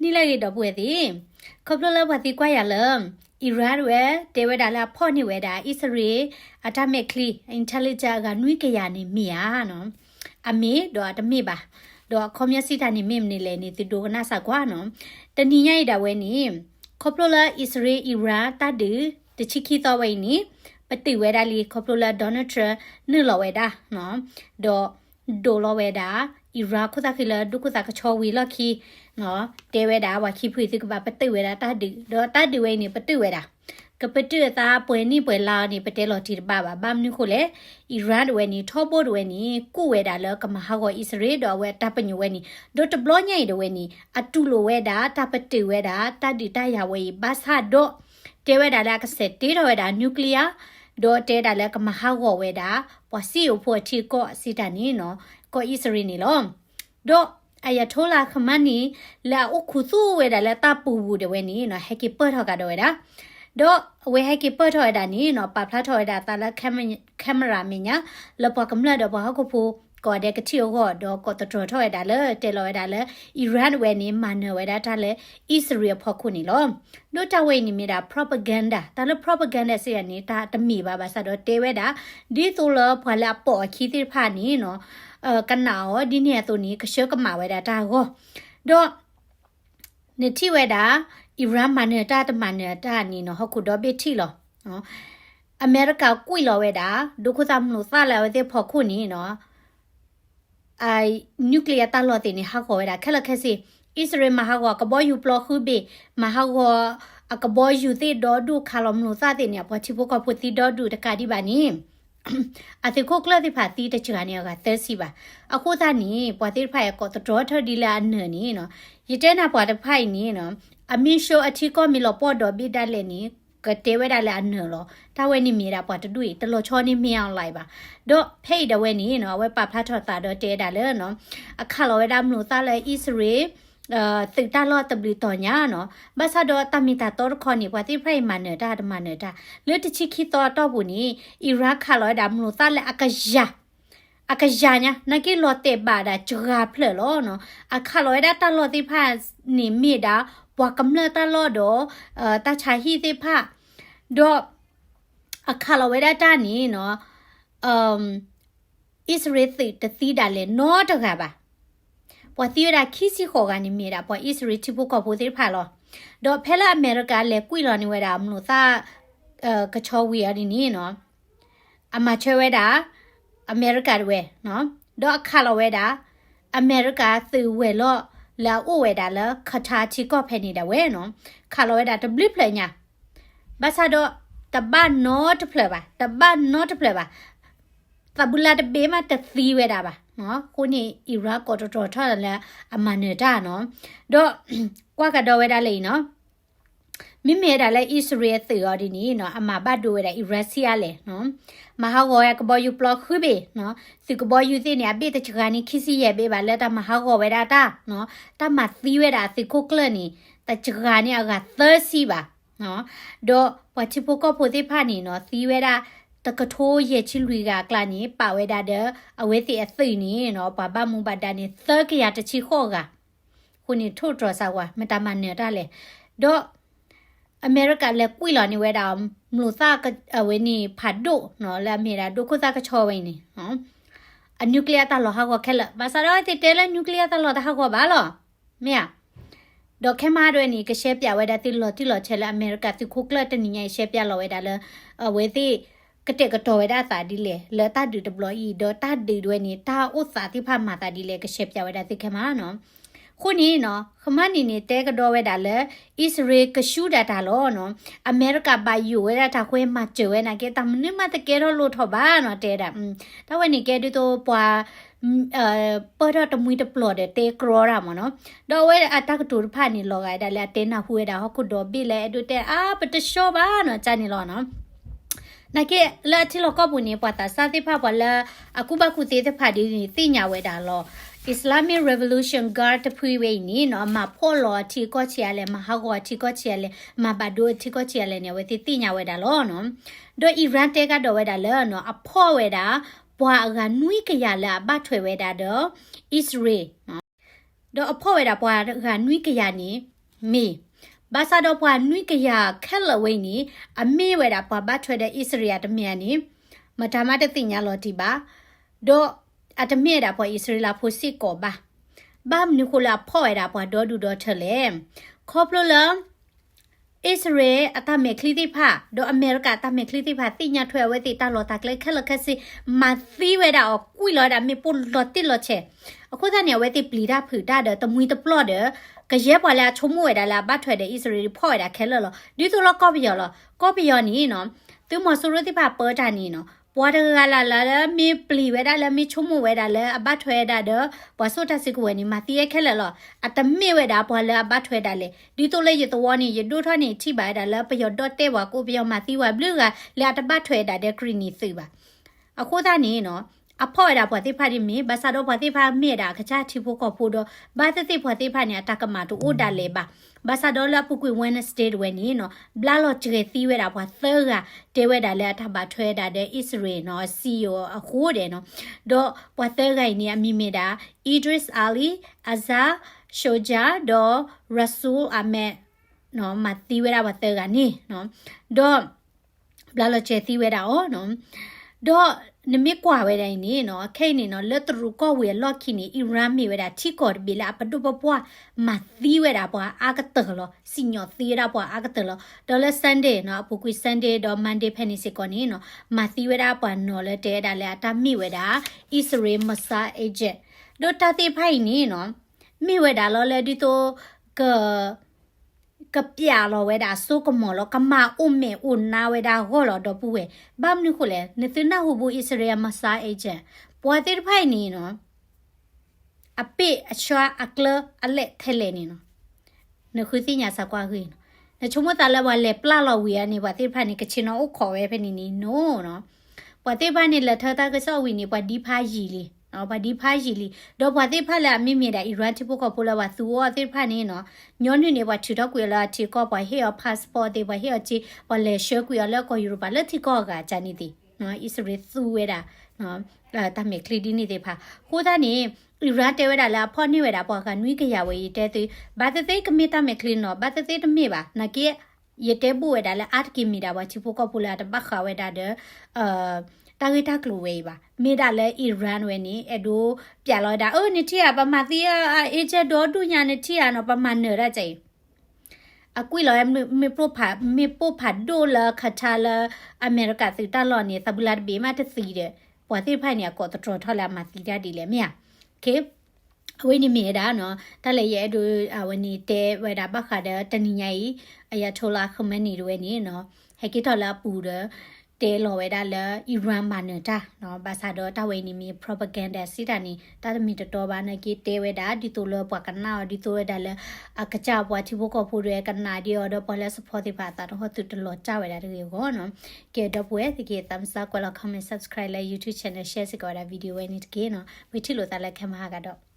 နိလိုက်ရတော့ပွဲသည်ခေါပလလဘတိကွာရလမ်အီရန်ဝဲတေဝဒါလာဖော့နေဝဲတာအစ္စရေးအတမက်ကလီအင်တယ်လီဂျာကနွိကရနေမိယာနော်အမေတော့တမိပါတော့ကွန်မြစီတာနေမိမနေလေနေတူဒိုကနာဆာကွာနော်တနီညိုက်တာဝဲနေခေါပလလအစ္စရေးအီရန်တတ်တူတချီခီတော့ဝဲနေပတိဝဲဒါလီခေါပလလဒေါနယ်ထရနုလောဝဲတာနော်တော့ဒိုလောဝဲ တာအီရန်ခုသခိလဒုက္ခသကချောဝီလခီနော်တဲဝဲတာဝါခိဖွေသိကပါပတိဝဲတာတတ်တူတော့တတ်တူဝဲနေပတိဝဲတာကပတိတာပွဲနိပွဲလာနေပတဲလော်တီပါပါဘာမနုခိုလေအီရန်ဝဲနေထောပိုဝဲနေကုဝဲတာလကမဟာကိုအစ္စရေးတော်ဝဲတပညဝဲနေဒိုတဘလညိုင်တဝဲနေအတူလိုဝဲတာတပတိဝဲတာတတ်တီတရဝဲဘာသာတော့တဲဝဲတာလကစက်တေတော် ဝဲတာနျူကလ িয়ার ဒေါ်တဲတာလကမဟာကိုဝဲတာပွာစီယိုဖို့ချီကောစီတနီနော်ကိုအစ္စရေးနေလောဒေါ်အယထိုလာခမနီလာအခုသူဝဲတာလဲတပူဘူးတဝဲနီနော်ဟက်ကီပတ်ထောက်ကတော့ဝဲတာတော့ဝဲဟက်ကီပတ်ထောက်တာနီနော်ပပလာထောက်တာတာလကမ်ကင်မရာမညာလပကမလာတော့ဘာခုဖို့ ကောတဲ့ကတိယောတော့ကောတတော်ထောက်တာလဲတဲလောတာလဲအီရန်ဝဲနေမန်နဝဲတာတာလဲအစ္စရေးဖောက်ခုနေလောတို့တဝဲနေမိတာ propaganda တာလဲ propaganda စီရနေတာတမီပါပါစတော့တဲဝဲတာဒီဆိုလဖွာလာပေါ်ခီတိဖာနီနော်အဲကနာောဒီနေတော့နီကရှေကမာဝဲတာတာကိုတော့နေတိဝဲတာအီရန်မန်နေတာတမန်နေတာနီနော်ဟုတ်ခုတော့ပိတိလောနော်အမေရိကကွိလောဝဲတာဒုက္ခသမလို့သလာဝဲတဲ့ဖို့ခုနီနော် ไอนิวเคลียร์ตลอดตินี่ฮักโหยดาแค่ละแค่สิอิสราเอลมาฮักว่ากบอยู่ปลอคือเบมาฮักว่าอะกบอยู่ติดอดูคาลอมนูซาติเนี่ยพอชิพก็พุติดอดูตะกาดิบานี่အတိကိုကလတိဖာတီတချာနေကသက်စီပါအခုသာနီပွာတိဖိုင်ကောတတော်ထဒီလာနနီနော်ရတဲနာပွာတဖိုင်နီနော်အမင်းရှိုအတိကောမီလောပေါ်တော်ပိတတ်လည်းနီ ကတဲဝဲတာလည်းအနလောတာဝဲနေမြေတာပွာတတွေ့တလောချောနေမြေအောင်လိုက်ပါတော့ဖိတ်တဝဲနီနော်ဝဲပဖတ်ထော်တာတော့တဲတာလည်းနော်အခါလောဝဲတာမလို့သားလည်းဣစရေအာตึกตาลอตบลีตอญาเนาะบาซาดอตามิตาตอรคอนี่ว่าติไพรมันเนดาดมันเนดาเลติชิคิตอตอบุนี่อิรักคาลอดามโนตาเลอากะยาอากะยาญะนักิลอเตบาดาจกาเพลลอเนาะอะคาลอดาตาลอติพานี่มีดาปวากำเลตาลอดอเอ่อตาชาฮีติพา တော့အခါလဝဲတာနီနော်အမ်ဣစရိသတသီတာလေနောတကပါပေါ်တီရာခီစီခေါကနေမီရာပေါ်ဣစရိချပုကပိုသေးဖာလောတော့ဖဲလာအမေရိကလေကွီလော်နေဝဲတာမလို့သာအကချောဝီရဒီနီနော်အမချဲဝဲတာအမေရိကတွေနော်တော့အခါလဝဲတာအမေရိကသူဝဲလော့လာအိုဝဲတာလခချာချီကော့ဖဲနေတာဝဲနော်ခါလဝဲတာတဘလစ်ဖလညာ ဘာသာတော့တပတ်နော့တဖလဲပါတပတ်နော့တဖလဲပါတဘူလာတဘေးမှာတသီးဝဲတာပါနော်ကိုနေအီရတ်ကော်တော်တော်ထားတယ်လဲအမနေတာနော်တော့ကွာကတော့ဝဲတာလေနော်မိမေတာလဲဣသရေလသေော်ဒီနီနော်အမဘတ်ဒိုဝဲတာဣရစီယာလေနော်မဟာဂောရကဘောယူပလော့ခုဘေနော်စီကဘောယူသိနေအပိတချကနီခီစီရဲ့ဘေးပါလက်တာမဟာဂောဝဲတာတာနော်တမသီးဝဲတာစီကိုကလနီတချကနီအကသစီပါ နော်တော့ပချပိုကပိုတိဖာနီနော်သီးဝဲတာတကထိုးရဲ့ချီလူကကလာနေပါဝဲတာတဲ့အဝဲတိအသိနေနော်ဘာဘာမူဘာတာနေသကရတချီခော့ကခုနေထို့တော်ဆာဝမတမနေတာလေတော့အမေရိကလည်းကွိလာနေဝဲတာမလို့သကအဝဲနေဖတ်တို့နော်လာမေတာဒုခုသကချောဝဲနေနော်အနျူကလ িয়ার တလောဟာကိုခဲလဘာသာတော့တေတဲလနျူကလ িয়ার တလောတဟာကိုဘာလောမေယ ဒေါက်ခဲမာတွေနီကရှဲပြဝဲတာတိလောတိလောချဲလအမေရိကတိခုကလတနီညရှဲပြလောဝဲတာလအဝဲတိကတဲ့ကတော်ဝဒသာဒီလေလတာဒီဒပလိုဤဒတာဒီတွေနေတာဥစာတိဖမာတာဒီလေကရှက်ပြဝဒသိခမနော်ခုနီနော်ခမနီနေတဲကတော်ဝဲတာလေဣစရေကရှူဒတာလောနော်အမေရိကဘိုင်ယူဝဲတာခွဲမကျဝဲနာကေတမနိမတကေရောလို့ထောပါနော်တဲတာတဝဲနေကေဒီတော့ပွာ အဲပေါ်တော့တမွေးတပလော့တဲ့တဲကရောရာမနော်တော့ဝဲအတက်တူဖာနေလောကရတာလေတဲနာဟွေတာဟုတ်ခုတော့ပြီလေအဲ့တို့တဲအာပတရှောပါနော်ချာနေလောနော်နကေလာတီလောကပုန်နေပတာစာတိဖပါလာအခုဘခုသေးတဲ့ဖာဒီနေသိညာဝဲတာလော Islamic Revolution Guard တဖွေးဝိနေနော်မဖော်လောတီကောချီရလဲမဟာကောတီကောချီရလဲမဘဒိုတီကောချီရလဲနေဝဲတိသိညာဝဲတာလောနော်ဒို Iran တဲကတော့ဝဲတာလဲနော်အဖော်ဝဲတာ ဘွာကနွိကရလာဘထွေဝဲတာတော့ Israel နော်တော့အဖို့ဝဲတာပွားကနွိကရနေမေဘာသာတော့ပွားနွိကရခက်လဝိနေအမေဝဲတာပွားဘတ်ထွဲတဲ့ဣစရိယတမြန်နေမထာမတသိညာလော်တီပါတော့အတမေတာပွားဣစရိလာဖို့စစ်ကောပါဘာမနုခလာဖို့ဝဲတာပွားဒေါ်ဒူဒေါ်ထလေခေါပလိုလာ อิสราเอลอะตาเมคลิติพาดออเมริกาตาเมคลิติพาติญาถวยเวติตาลอตากเลคละคสิมาซีเวดาออกกุยลอดามีปุลอติลอเชအခုသားနေဝဲတိပလီတာဖူတာတဲ့တမွေတပလော့တဲ့ကရဲပွာလာချုံမွေတာလာဘတ်ထွဲတဲ့ဣစရေးဖော့ရတာခဲလော်လော်ဒီဆိုလောကောပီယောလောကောပီယောနီနော်သူမဆိုရတိဖာပေါ်တာနီနော် ပွားတကလာလာလာမေပလီဝဲတာလဲမေချုံမွေတာလဲအဘတ်ထွဲတာတဲ့ပွာဆိုတစစ်ကွယ်နီမတီးရခဲလော်လော်အတမေဝဲတာပွာလဲအဘတ်ထွဲတာလဲဒီဆိုလေရတော့နီရဒိုထနီထိပါတာလဲပယောတော့တဲ့ဝါကိုပယောမတီးဝဘလူကလဲတပတ်ထွဲတာတဲ့ခရီနီသိပါအခုသားနေနော် အဖော်ရပွားတိဖာဒီမီဘာသာတော့ပွားတိဖာမြေတာခချာတီဖို့ကဖို့တော့ဘာတတိဖွာတိဖာညာတကမာတူအိုဒါလေပါဘာသာတော့လပုကွေ Wednesday ဝဲနေနော်ဘလာလော့ချေသီးဝဲတာပွားသကတေဝဲတာလဲအထပါထွဲတာတဲ့ Israel နော် CEO အခုတယ်နော်တော့ပွားသကနေအမိမိတာ Idris Ali Azar Shoja တော့ Rasul Ahmed နော်မသီးဝဲတာပွားသကနေနော်တော့ဘလာလော့ချေသီးဝဲတာ哦နော် တော့နမကွာဝဲတိုင်းနေနော်ခိတ်နေနော်လက်တရူကောဝဲလော့ခိနေအီရန်မီဝဲတာချီကော်ဘီလာပတုပပွားမသီးဝဲတာပွားအာကတလောစီညောသီးတာပွားအာကတလောဒေါ်လာဆန်ဒေးနော်ပူကွီဆန်ဒေးတော့မန်ဒေးဖက်နီစီကောနေနော်မသီးဝဲတာပွားနော်လဲတဲတာလဲအတာမိဝဲတာအစ္စရေးမဆာအေဂျက်ဒိုတာတီဖိုင်နေနော်မိဝဲတာလောလဲဒီတော့က ကပြာလောဝဲတာစုကမောလောကမာဥမေဥနာဝဲတာဟောလောတော့ပူဝဲဘမ်နုခုလဲနေသနာဟူဘူဣစရေမဆာအေဂျန်ပွာတိဖိုင်နီနော်အပိအချွာအကလအလက်ထဲလေနီနော်နခုတိညာစကွာခွေနော်နချုံမတလာဝလဲပလာလောဝီယာနေပါတိဖိုင်နီကချင်နော်ခေါ်ဝဲဖနီနီနိုနော်ပွာတိဖိုင်နီလက်ထတာကဆောဝီနီပွာဒီဖာကြီးလေး နော်ဘာဒီဖားရီလီတော့ဘာတိဖာလာမိမိတာအီရန်တိပုကပိုလာဝသူဝတိဖာနေနော်ညောနေနေဘာထီတော့ကွေလာတီကောဘာဟေအပတ်စပေါ်တေဘာဟေအချီဘာလေရှေကွေလာကောယူရိုပါလက်တီကောကဂျာနီတီနော်အစ္စရေးသူဝဲတာနော်အဲတမေကလီဒီနေတေဖာဟိုသားနေအီရန်တဲဝဲတာလာဖော်နေဝဲတာပေါ်ကနွိကရဝဲတဲသူဘာတသိကမေတာမေကလီနော်ဘာတသိတမေပါနကေရတဲဘူးဝဲတာလာအတ်ကီမီတာဘာချီပိုကပူလာတဘခဝဲတာတဲ့အာ တာဂီတာကလိုဝေးပါမေဒါလဲအီရန်ဝဲနေအဒိုပြလောတာအိုနေတီယာပမာတီယာအေဂျက်ဒေါ်ဒူညာနေတီယာနော်ပမာနေရကြိအကွေလောမေပရိုဖာမေပိုဖာဒိုလာခတာလာအမေရိကသီတာလောနေသဘူလာဘေမတစီတဲ့ပွာတိဖိုင်နေကောတတော်ထလာမတီတာဒီလေမြာကေအဝိနေမြေတာနော်တလည်းရဲ့ဒူအဝနီတဲဝဲတာပခါတဲ့တနီညာကြီးအရာထိုလာခမနီတွေနေနော်ဟဲကိထလာပူတဲ့ တဲလော်ဝဲတာလအီရန်ဘာနေတာနော်ဘာသာတော့တဝဲနေမီ propaganda စီတာနေတာသမီတတော်ဘာနကီတဲဝဲတာဒီတိုလပွားကနာဒီတိုဝဲတာလအကကြပွားချီဘကဖူရဲကနာဒီအော်တော့ပေါ်လက် support ဒီပါတာတော့သူတလောကြဝဲတာတကယ်ကောနော်ကဲတော့ပွဲဒီက thumbs up ကွာ comment subscribe လဲ YouTube channel share စကောတာဗီဒီယိုဝဲနေတကယ်နော်ဝိထီလို့တာလက်ခံမှာကတော့